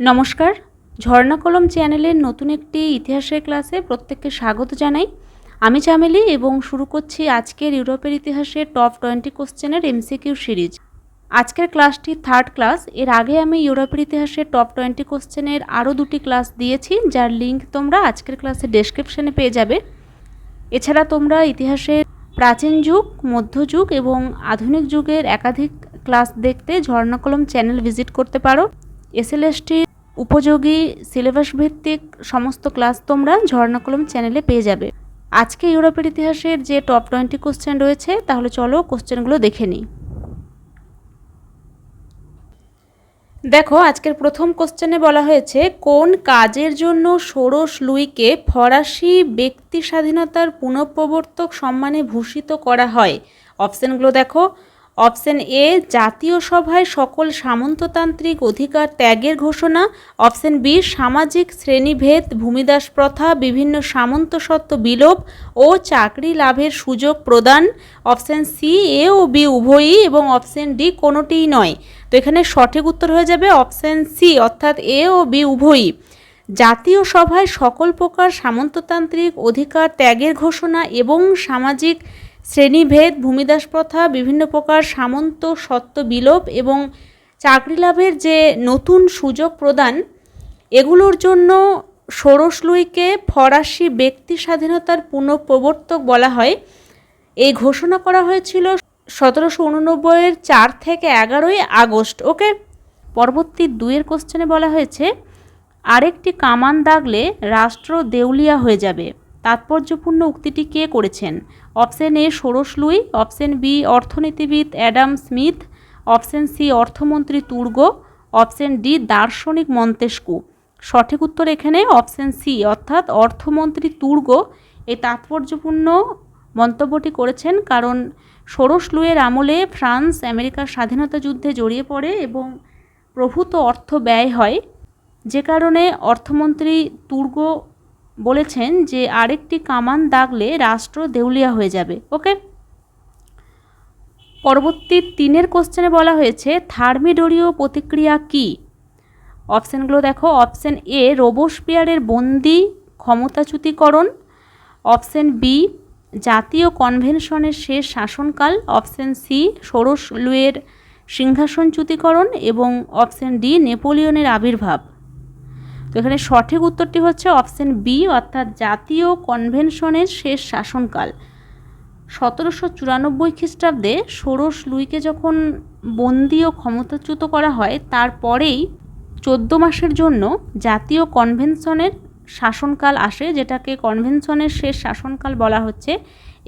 নমস্কার। ঝর্ণা কলম চ্যানেলের নতুন একটি ইতিহাসের ক্লাসে প্রত্যেককে স্বাগত জানাই। আমি চামেলি এবং শুরু করছি আজকের ইউরোপের ইতিহাসের টপ টোয়েন্টি কোশ্চেনের এমসিকিউ সিরিজ। আজকের ক্লাসটি থার্ড ক্লাস। এর আগে আমি ইউরোপের ইতিহাসের টপ টোয়েন্টি কোশ্চেনের আরও দুটি ক্লাস দিয়েছি, যার লিঙ্ক তোমরা আজকের ক্লাসে ডেসক্রিপশনে পেয়ে যাবে। এছাড়া তোমরা ইতিহাসের প্রাচীন যুগ মধ্যযুগ এবং আধুনিক যুগের একাধিক ক্লাস দেখতে ঝর্ণাকলম চ্যানেল ভিজিট করতে পারো। এসএলএসটি উপযোগী সিলেবাস ভিত্তিক সমস্ত ক্লাস তোমরা ঝর্ণা কলম চ্যানেলে পেয়ে যাবে। আজকে ইউরোপের ইতিহাসের যে টপ টোয়েন্টি কোশ্চেন রয়েছে, তাহলে চলো কোশ্চেনগুলো দেখে নিই। দেখো, আজকের প্রথম কোশ্চেনে বলা হয়েছে, কোন কাজের জন্য ষোড়শ লুইকে ফরাসি ব্যক্তি স্বাধীনতার পুনঃপ্রবর্তক সম্মানে ভূষিত করা হয়? অপশানগুলো দেখো অপশন এ, জাতীয় সভায় সকল সামন্ততান্ত্রিক অধিকার ত্যাগের ঘোষণা। অপশন বি, সামাজিক শ্রেণীভেদ, ভূমিদাস প্রথা, বিভিন্ন সামন্তসত্ব বিলোপ ও চাকরি লাভের সুযোগ প্রদান। অপশন সি, এ ও বি উভয়ই এবং অপশন ডি কোনোটিই নয়। তো এখানে সঠিক উত্তর হয়ে যাবে অপশন সি, অর্থাৎ এ ও বি উভয়ই। জাতীয় সভায় সকল প্রকার সামন্ততান্ত্রিক অধিকার ত্যাগের ঘোষণা এবং সামাজিক শ্রেণীভেদ, ভূমিদাস প্রথা, বিভিন্ন প্রকার সামন্ত সত্ত্ব বিলোপ এবং চাকরি লাভের যে নতুন সুযোগ প্রদান, এগুলোর জন্য ষোড়শ লুইকে ফরাসি ব্যক্তি স্বাধীনতার পুনঃপ্রবর্তক বলা হয়। এই ঘোষণা করা হয়েছিল সতেরোশো উননব্বইয়ের চার থেকে এগারোই আগস্ট। ওকে, পরবর্তী দুইয়ের কোশ্চেনে বলা হয়েছে, আরেকটি কামান দাগলে রাষ্ট্র দেউলিয়া হয়ে যাবে। তাৎপর্যপূর্ণ উক্তিটি কে করেছেন? অপশন এ ষোড়শ লুই, অপশন বি অর্থনীতিবিদ অ্যাডাম স্মিথ, অপশন সি অর্থমন্ত্রী তুর্গ, অপশন ডি দার্শনিক মন্তেস্কু সঠিক উত্তর এখানে অপশন সি, অর্থাৎ অর্থমন্ত্রী তুর্গ। এই তাৎপর্যপূর্ণ মন্তব্যটি করেছেন কারণ ষোড়শ লুইয়ের আমলে ফ্রান্স আমেরিকার স্বাধীনতা যুদ্ধে জড়িয়ে পড়ে এবং প্রভূত অর্থ ব্যয় হয়। যে কারণে অর্থমন্ত্রী তুর্গ বলেছেন যে আরেকটি কামান দাগলে রাষ্ট্র দেউলিয়া হয়ে যাবে, ওকে? পরবর্তী তিনের কোশ্চেনে বলা হয়েছে, থার্মিডোরীয় প্রতিক্রিয়া কি? অপশানগুলো দেখো, অপশান এ রোবোস্পিয়ারের বন্দি ক্ষমতাচ্যুতিকরণ, অপশান বি, জাতীয় কনভেনশনের শেষ শাসনকাল, অপশান সি, ষোড়শ লুয়ের সিংহাসনচ্যুতিকরণ এবং অপশান ডি, নেপোলিয়নের আবির্ভাব। এখানে সঠিক উত্তরটি হচ্ছে অপশন বি, অর্থাৎ জাতীয় কনভেনশনের শেষ শাসনকাল। সতেরোশো চুরানব্বই খ্রিস্টাব্দে ষোড়শ লুইকে যখন বন্দি ও ক্ষমতাচ্যুত করা হয়, তারপরেই চোদ্দ মাসের জন্য জাতীয় কনভেনশনের শাসনকাল আসে, যেটাকে কনভেনশনের শেষ শাসনকাল বলা হচ্ছে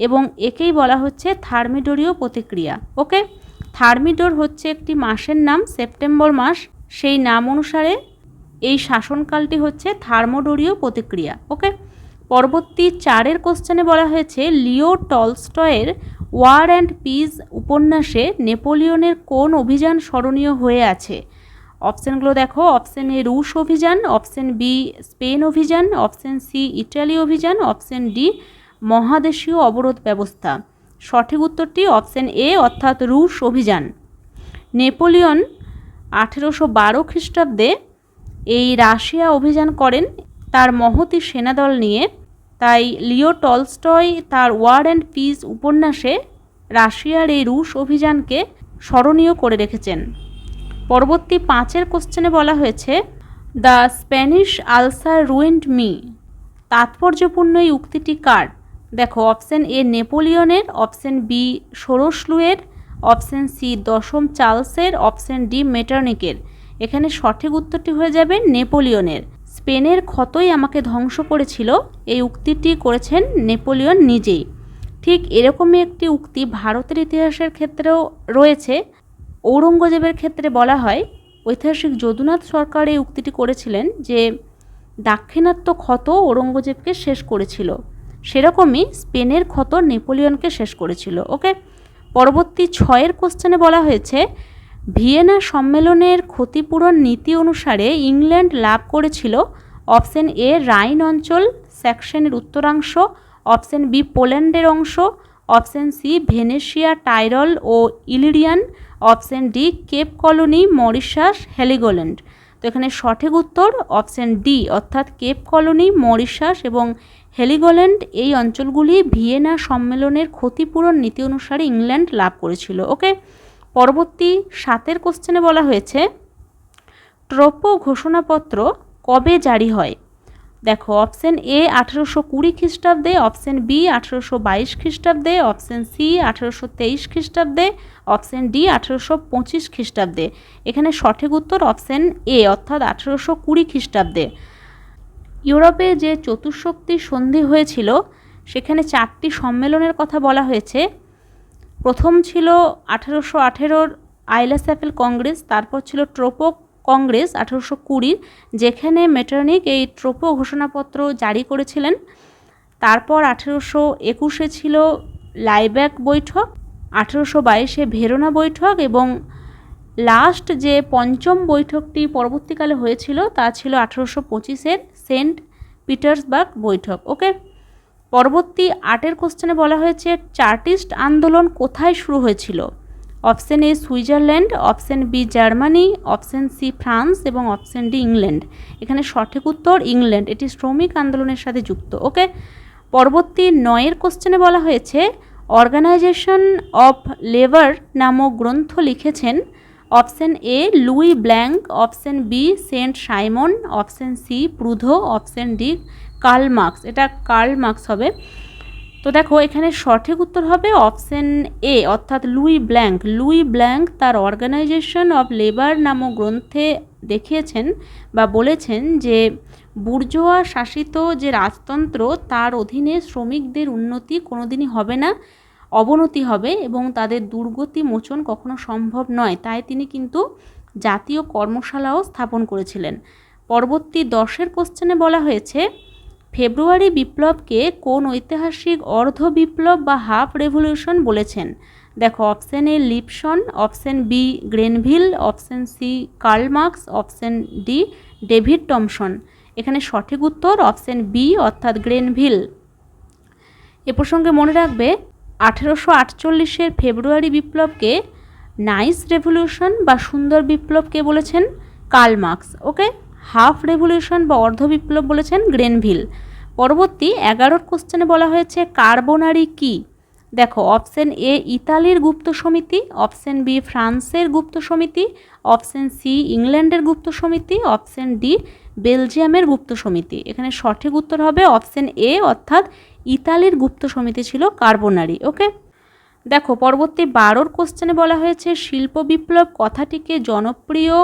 এবং একেই বলা হচ্ছে থার্মিডোরীয় প্রতিক্রিয়া। ওকে? থার্মিডোর হচ্ছে একটি মাসের নাম, সেপ্টেম্বর মাস। সেই নাম অনুসারে এই শাসনকালটি হচ্ছে থার্মোডোরীয় প্রতিক্রিয়া, ওকে? পরবর্তী চারের কোশ্চেনে বলা হয়েছে, লিও টলস্টয়ের ওয়ার অ্যান্ড পিস উপন্যাসে নেপোলিয়নের কোন অভিযান স্মরণীয় হয়ে আছে? অপশানগুলো দেখো, অপশান এ রুশ অভিযান, অপশান বি স্পেন অভিযান, অপশান সি ইটালি অভিযান, অপশান ডি মহাদেশীয় অবরোধ ব্যবস্থা। সঠিক উত্তরটি অপশান এ, অর্থাৎ রুশ অভিযান। নেপোলিয়ন আঠেরোশো বারো খ্রিস্টাব্দে এই রাশিয়া অভিযান করেন তার মহতি সেনাদল নিয়ে। তাই লিও টলস্টয় তার ওয়ার অ্যান্ড পিস উপন্যাসে রাশিয়ার এই রুশ অভিযানকে স্মরণীয় করে রেখেছেন। পরবর্তী পাঁচের কোশ্চেনে বলা হয়েছে, the Spanish ulcer ruined me, তাৎপর্যপূর্ণ এই উক্তিটি কার? দেখো, অপশন এ নেপোলিয়নের, অপশন বি ষোড়শলুয়ের অপশন সি দশম চার্লসের, অপশন ডি মেটার্নিকের। এখানে সঠিক উত্তরটি হয়ে যাবে নেপোলিয়নের। স্পেনের ক্ষতই আমাকে ধ্বংস করেছিল, এই উক্তিটি করেছেন নেপোলিয়ন নিজেই। ঠিক এরকমই একটি উক্তি ভারতের ইতিহাসের ক্ষেত্রেও রয়েছে। ঔরঙ্গজেবের ক্ষেত্রে বলা হয়, ঐতিহাসিক যদুনাথ সরকার এই উক্তিটি করেছিলেন যে, দাক্ষিণাত্য ক্ষত ঔরঙ্গজেবকে শেষ করেছিল। সেরকমই স্পেনের ক্ষত নেপোলিয়নকে শেষ করেছিল। ওকে? পরবর্তী ছয়ের কোশ্চেনে বলা হয়েছে ভিয়েনা সম্মেলনের ক্ষতিপূরণ নীতি অনুসারে ইংল্যান্ড লাভ করেছিল অপশন এ রাইন অঞ্চল, সেকশনের উত্তরাংশ, অপশন বি পোল্যান্ডের অংশ, অপশন সি ভেনেশিয়া টাইরল ও Illyrian, option D Cape Colony, Mauritius, Heligoland. তো এখানে সঠিক উত্তর অপশন ডি, অর্থাৎ কেপ কলোনি, মরিশাস এবং হেলিগোল্যান্ড এই অঞ্চলগুলি ভিয়েনা সম্মেলনের ক্ষতিপূরণ নীতি অনুসারে ইংল্যান্ড লাভ করেছিল। ওকে? পরবর্তী সাতের কোশ্চেনে বলা হয়েছে, ট্রোপো ঘোষণাপত্র কবে জারি হয়? দেখো অপশন এ আঠেরোশো কুড়ি খ্রিস্টাব্দে অপশন বি আঠেরোশো বাইশ খ্রিস্টাব্দে অপশন সি আঠেরোশো তেইশ খ্রিস্টাব্দে অপশন ডি আঠেরোশো পঁচিশ খ্রিস্টাব্দে। এখানে সঠিক উত্তর অপশন এ অর্থাৎ আঠেরোশো কুড়ি খ্রিস্টাব্দে। ইউরোপে যে চতুর্শক্তি সন্ধি হয়েছিল, সেখানে চারটি সম্মেলনের কথা বলা হয়েছে। প্রথম ছিল আঠেরোশো আঠেরোর আইলাস্যাপেল কংগ্রেস, তারপর ছিল ট্রোপো কংগ্রেস আঠেরোশো কুড়ির যেখানে মেটার্নিক এই ট্রোপো ঘোষণাপত্র জারি করেছিলেন। তারপর আঠেরোশো একুশে ছিল লাইব্যাক বৈঠক, আঠেরোশো বাইশে ভেরোনা বৈঠক এবং লাস্ট যে পঞ্চম বৈঠকটি পরবর্তীকালে হয়েছিল তা ছিল আঠেরোশো পঁচিশের সেন্ট পিটার্সবার্গ বৈঠক। ওকে? পরবর্তী আটের কোশ্চেনে বলা হয়েছে, চার্টিস্ট আন্দোলন কোথায় শুরু হয়েছিল? Option A Switzerland option B Germany option C France এবং অপশন ডি ইংল্যান্ড। এখানে সঠিক উত্তর ইংল্যান্ড। এটি শ্রমিক আন্দোলনের সাথে যুক্ত ওকে পরবর্তী নয়ের কোশ্চেনে বলা হয়েছে অর্গানাইজেশন অফ লেবার নামক গ্রন্থ লিখেছেন option A Louis Blanc, option B Saint Simon, option C Proudhon, option D Karl Marx. এটা কার্ল মার্কস হবে। তো দেখো, এখানে সঠিক উত্তর হবে অপশন এ, অর্থাৎ লুই ব্ল্যাঙ্ক। লুই ব্ল্যাঙ্ক তার অর্গানাইজেশন অফ লেবার নামক গ্রন্থে দেখিয়েছেন বা বলেছেন যে বুর্জোয়া শাসিত যে রাজতন্ত্র, তার অধীনে শ্রমিকদের উন্নতি কোনোদিনই হবে না। অবনতি হবে এবং তাদের দুর্গতি মোচন কখনো সম্ভব নয়। তাই তিনি কিন্তু জাতীয় কর্মশালাও স্থাপন করেছিলেন। পরবর্তী দশের কোশ্চেনে বলা হয়েছে, ফেব্রুয়ারি বিপ্লবকে কোন ঐতিহাসিক অর্ধ বিপ্লব বা হাফ রেভলিউশন বলেছেন? দেখো option A Lipson option B Grenville option C Karl Marx option D David Thomson. এখানে সঠিক উত্তর অপশন বি অর্থাৎ গ্রেনভিল। এ প্রসঙ্গে মনে রাখবে আঠেরোশো আটচল্লিশের ফেব্রুয়ারি বিপ্লবকে নাইস রেভলিউশন বা সুন্দর বিপ্লবকে বলেছেন? Karl Marx. Okay? Half revolution বা অর্ধ বিপ্লব বলেছেন গ্রেনভিল। পরবর্তী এগারোর কোশ্চেনে বলা হয়েছে কার্বোনারি কি? দেখো, অপশন এ ইতালির গুপ্ত সমিতি, অপশন বি ফ্রান্সের গুপ্ত সমিতি, অপশন সি ইংল্যান্ডের গুপ্ত সমিতি, অপশন ডি বেলজিয়ামের গুপ্ত সমিতি। এখানে সঠিক উত্তর হবে অপশন এ, অর্থাৎ ইতালির গুপ্ত সমিতি ছিল কার্বোনারি, ওকে? দেখো, পরবর্তী বারোর কোশ্চেনে বলা হয়েছে, শিল্প বিপ্লব কথাটিকে জনপ্রিয়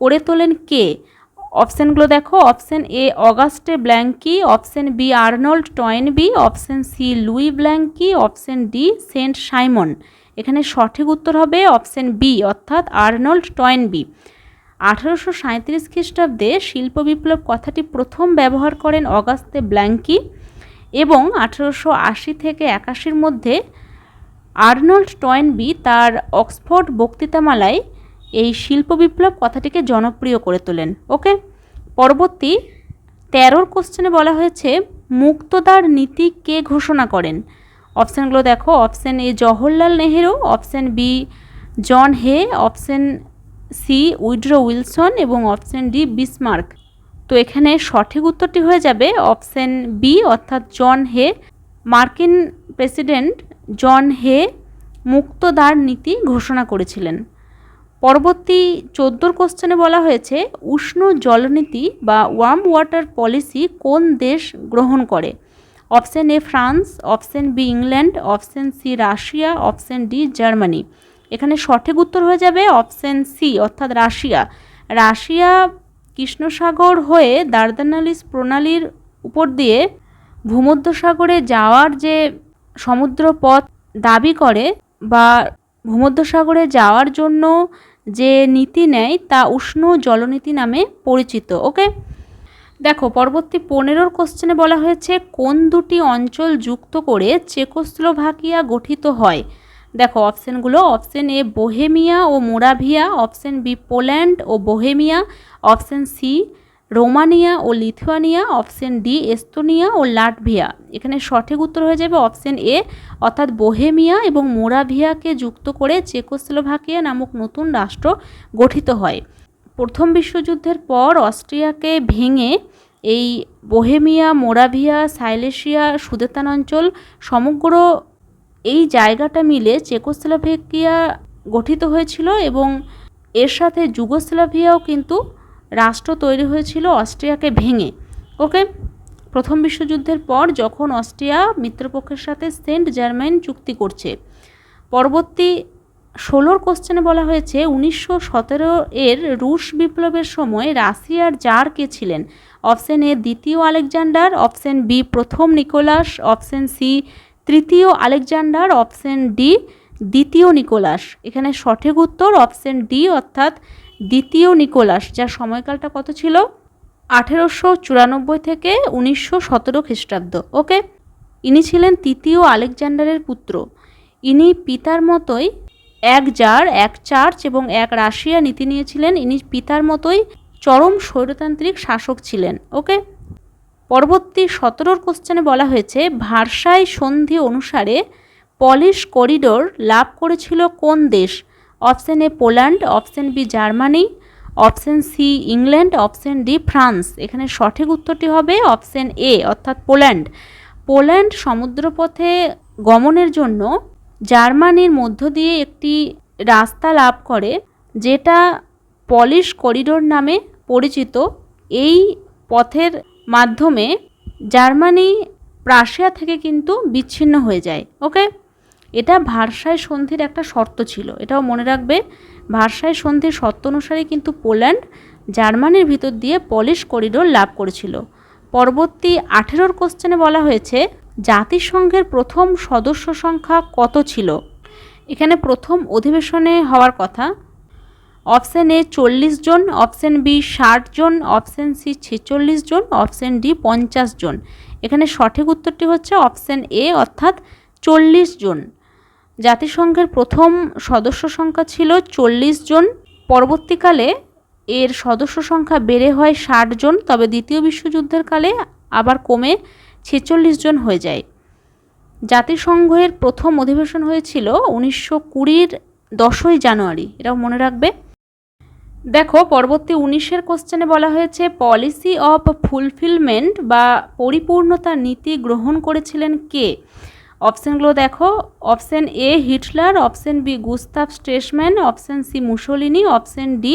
করে তোলেন কে? অপশানগুলো দেখো option A Auguste Blanqui option B Arnold Toynbee option C Louis Blanqui option D Saint Simon এখানে সঠিক উত্তর হবে অপশান বি অর্থাৎ আর্নল্ড টয়েনবি আঠারোশো সাঁত্রিশ খ্রিস্টাব্দে শিল্প বিপ্লব কথাটি প্রথম ব্যবহার করেন অগাস্তে ব্ল্যাঙ্কি এবং আঠেরোশো আশি থেকে একাশির মধ্যে আর্নল্ড টয়েনবি তার অক্সফোর্ড বক্তৃতামালায় এই শিল্প বিপ্লব কথাটিকে জনপ্রিয় করে তোলেন। ওকে? পরবর্তী তেরোর কোশ্চেনে বলা হয়েছে, মুক্তদার নীতি কে ঘোষণা করেন? অপশানগুলো দেখো option A Jawaharlal Nehru option B John Hay option C Woodrow Wilson এবং অপশান ডি বিসমার্ক। তো এখানে সঠিক উত্তরটি হয়ে যাবে অপশান বি অর্থাৎ জন হে মার্কিন প্রেসিডেন্ট জন হে মুক্তদার নীতি ঘোষণা করেছিলেন। পরবর্তী চোদ্দোর কোশ্চেনে বলা হয়েছে, উষ্ণ জলনীতি বা ওয়ার্ম ওয়াটার পলিসি কোন দেশ গ্রহণ করে? Option A France, option B England, option C Russia, option D Germany. এখানে সঠিক উত্তর হয়ে যাবে অপশান সি অর্থাৎ রাশিয়া। রাশিয়া কৃষ্ণসাগর হয়ে দার্দানালিস প্রণালীর উপর দিয়ে ভূমধ্যসাগরে যাওয়ার যে সমুদ্র পথ দাবি করে বা ভূমধ্যসাগরে যাওয়ার জন্য যে নীতি নেয় তা উষ্ণ জলনীতি নামে পরিচিত, ওকে? দেখো, পরবর্তী পনেরোর কোশ্চেনে বলা হয়েছে, কোন দুটি অঞ্চল যুক্ত করে চেকোস্লোভাকিয়া গঠিত হয়? দেখো অপশানগুলো অপশান এ বোহেমিয়া ও মোরাভিয়া অপশান বি পোল্যান্ড ও বোহেমিয়া অপশান সি রোমানিয়া ও লিথুয়ানিয়া অপশান ডি এস্তোনিয়া ও লাটভিয়া এখানে সঠিক উত্তর হয়ে যাবে অপশান এ অর্থাৎ বোহেমিয়া এবং মোরাভিয়াকে যুক্ত করে চেকোস্লোভাকিয়া নামক নতুন রাষ্ট্র গঠিত হয়। প্রথম বিশ্বযুদ্ধের পর অস্ট্রিয়াকে ভেঙে এই বোহেমিয়া মোরাভিয়া সাইলেশিয়া সুদেতান অঞ্চল সমগ্র এই জায়গাটা মিলে চেকোস্লোভাকিয়া গঠিত হয়েছিল এবং এর সাথে যুগোস্লাভিয়াও কিন্তু রাষ্ট্র তৈরি হয়েছিল অস্ট্রিয়াকে ভেঙে। ওকে? প্রথম বিশ্বযুদ্ধের পর যখন অস্ট্রিয়া মিত্রপক্ষের সাথে সেন্ট জার্মাইন চুক্তি করছে, পরবর্তী ষোলোর কোশ্চেনে বলা হয়েছে, উনিশশো সতেরো এর রুশ বিপ্লবের সময় রাশিয়ার জার কে ছিলেন? অপশন এ দ্বিতীয় আলেকজান্ডার, অপশন বি প্রথম নিকোলাস, অপশন সি তৃতীয় আলেকজান্ডার অপশন ডি, দ্বিতীয় নিকোলাস। এখানে সঠিক উত্তর অপশন ডি অর্থাৎ দ্বিতীয় নিকোলাস, যার সময়কালটা কত ছিল? আঠেরোশো চুরানব্বই থেকে উনিশশো সতেরো খ্রিস্টাব্দ। ওকে? ইনি ছিলেন তৃতীয় আলেকজান্ডারের পুত্র। ইনি পিতার মতোই এক জার, এক চার্চ এবং এক রাশিয়া নীতি নিয়েছিলেন। ইনি পিতার মতোই চরম স্বৈরতান্ত্রিক শাসক ছিলেন। ওকে? পরবর্তী সতেরোর কোশ্চেনে বলা হয়েছে, ভারসাই সন্ধি অনুসারে পলিশ করিডোর লাভ করেছিল কোন দেশ? Option A Poland option B Germany option C England option D France এখানে সঠিক উত্তরটি হবে অপশন এ অর্থাৎ পোল্যান্ড পোল্যান্ড সমুদ্রপথে গমনের জন্য জার্মানির মধ্য দিয়ে একটি রাস্তা লাভ করে, যেটা পলিশ করিডোর নামে পরিচিত। এই পথের মাধ্যমে জার্মানি প্রাশিয়া থেকে কিন্তু বিচ্ছিন্ন হয়ে যায় ওকে এটা ভারসাই সন্ধির একটা শর্ত ছিল। এটাও মনে রাখবে, ভারসাই সন্ধির শর্ত অনুসারে কিন্তু পোল্যান্ড জার্মানির ভিতর দিয়ে পলিশ করিডোর লাভ করেছিল। পরবর্তী আঠেরোর কোশ্চেনে বলা হয়েছে, জাতিসংঘের প্রথম সদস্য সংখ্যা কত ছিল? এখানে প্রথম অধিবেশনে হওয়ার কথা অপশান এ চল্লিশ জন, অপশান বি ষাট জন, অপশান সি ছেচল্লিশ জন, অপশান ডি পঞ্চাশ জন। এখানে সঠিক উত্তরটি হচ্ছে অপশান এ, অর্থাৎ চল্লিশ জন। জাতিসংঘের প্রথম সদস্য সংখ্যা ছিল চল্লিশ জন। পরবর্তীকালে এর সদস্য সংখ্যা বেড়ে হয় ষাট জন, তবে দ্বিতীয় বিশ্বযুদ্ধের কালে আবার কমে ছেচল্লিশ জন হয়ে যায়। জাতিসংঘের প্রথম অধিবেশন হয়েছিল উনিশশো কুড়ির দশই জানুয়ারি। এটাও মনে রাখবে। দেখো, পরবর্তী উনিশের কোশ্চেনে বলা হয়েছে পলিসি অফ ফুলফিলমেন্ট বা পরিপূর্ণতা নীতি গ্রহণ করেছিলেন কে? অপশানগুলো দেখো option A Hitler option B Gustav Stresemann option C Mussolini option D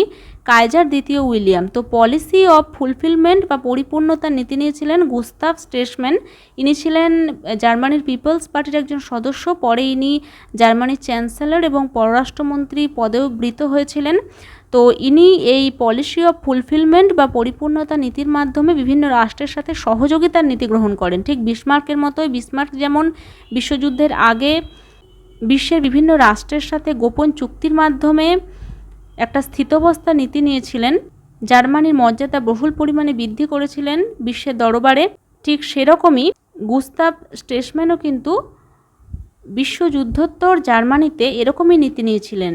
Kaiser দ্বিতীয় উইলিয়াম। তো পলিসি অফ ফুলফিলমেন্ট বা পরিপূর্ণতার নীতি নিয়েছিলেন গুস্তাফ স্টেশম্যান ইনি ছিলেন জার্মানির পিপলস পার্টির একজন সদস্য, পরে ইনি জার্মানির চ্যান্সেলর এবং পররাষ্ট্রমন্ত্রী পদেও বৃত হয়েছিলেন। তো ইনি এই পলিসি অফ ফুলফিলমেন্ট বা পরিপূর্ণতা নীতির মাধ্যমে বিভিন্ন রাষ্ট্রের সাথে সহযোগিতার নীতি গ্রহণ করেন। ঠিক বিসমার্কের মতোই বিসমার্ক যেমন বিশ্বযুদ্ধের আগে বিশ্বের বিভিন্ন রাষ্ট্রের সাথে গোপন চুক্তির মাধ্যমে একটা স্থিতবস্থা নীতি নিয়েছিলেন। জার্মানির মর্যাদা বহুল পরিমাণে বৃদ্ধি করেছিলেন বিশ্বের দরবারে। ঠিক সেরকমই গুস্তাব স্টেশম্যানও কিন্তু বিশ্বযুদ্ধোত্তর জার্মানিতে এরকমই নীতি নিয়েছিলেন।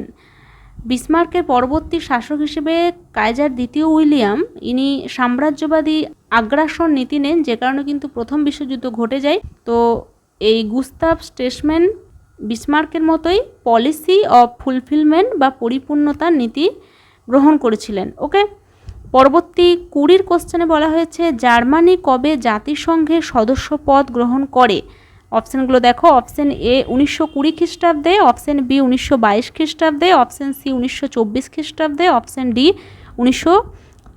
বিসমার্কের পরবর্তী শাসক হিসেবে কাইজার দ্বিতীয় উইলিয়াম, ইনি সাম্রাজ্যবাদী আগ্রাসন নীতি নেন, যে কারণে কিন্তু প্রথম বিশ্বযুদ্ধ ঘটে যায়। তো এই গুস্তাব স্টেশম্যান বিসমার্কের মতোই পলিসি অফ ফুলফিলমেন্ট বা পরিপূর্ণতার নীতি গ্রহণ করেছিলেন। ওকে? পরবর্তী কুড়ির কোশ্চেনে বলা হয়েছে, জার্মানি কবে জাতিসংঘের সদস্য পদ গ্রহণ করে? অপশানগুলো দেখো অপশান এ উনিশশো কুড়ি খ্রিস্টাব্দে অপশান বি উনিশশো বাইশ খ্রিস্টাব্দে অপশান সি উনিশশো চব্বিশ খ্রিস্টাব্দে অপশান ডি উনিশশো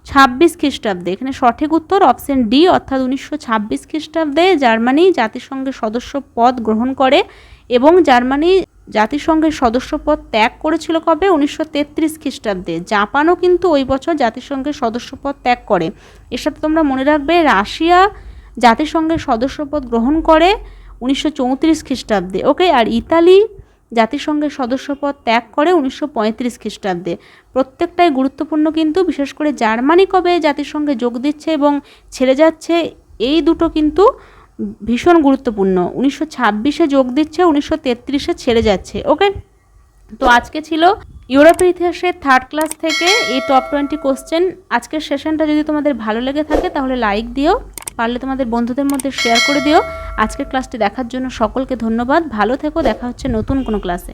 ছাব্বিশ খ্রিস্টাব্দে। এখানে সঠিক উত্তর অপশান ডি অর্থাৎ উনিশশো ছাব্বিশ খ্রিস্টাব্দে জার্মানি জাতিসংঘের সদস্য পদ গ্রহণ করে এবং জার্মানি জাতিসংঘের সদস্যপদ ত্যাগ করেছিল কবে? উনিশশো তেত্রিশ খ্রিস্টাব্দে। জাপানও কিন্তু ওই বছর জাতিসংঘের সদস্যপদ ত্যাগ করে। এর সাথে তোমরা মনে রাখবে, রাশিয়া জাতিসংঘের সদস্যপদ গ্রহণ করে উনিশশো চৌত্রিশ খ্রিস্টাব্দে। ওকে আর ইতালি জাতিসংঘের সদস্যপদ ত্যাগ করে উনিশশো পঁয়ত্রিশ খ্রিস্টাব্দে। প্রত্যেকটাই গুরুত্বপূর্ণ কিন্তু, বিশেষ করে জার্মানি কবে জাতিসংঘে যোগ দিচ্ছে এবং ছেড়ে যাচ্ছে, এই দুটো কিন্তু ভীষণ গুরুত্বপূর্ণ। উনিশশো ছাব্বিশে যোগ দিচ্ছে, উনিশশো তেত্রিশে ছেড়ে যাচ্ছে ওকে তো আজকে ছিল ইউরোপের ইতিহাসের থার্ড ক্লাস থেকে এই টপ টোয়েন্টি কোশ্চেন আজকের সেশনটা যদি তোমাদের ভালো লেগে থাকে, তাহলে লাইক দিও। পারলে তোমাদের বন্ধুদের মধ্যে শেয়ার করে দিও। আজকের ক্লাসটি দেখার জন্য সকলকে ধন্যবাদ। ভালো থেকো, দেখা হচ্ছে নতুন কোনো ক্লাসে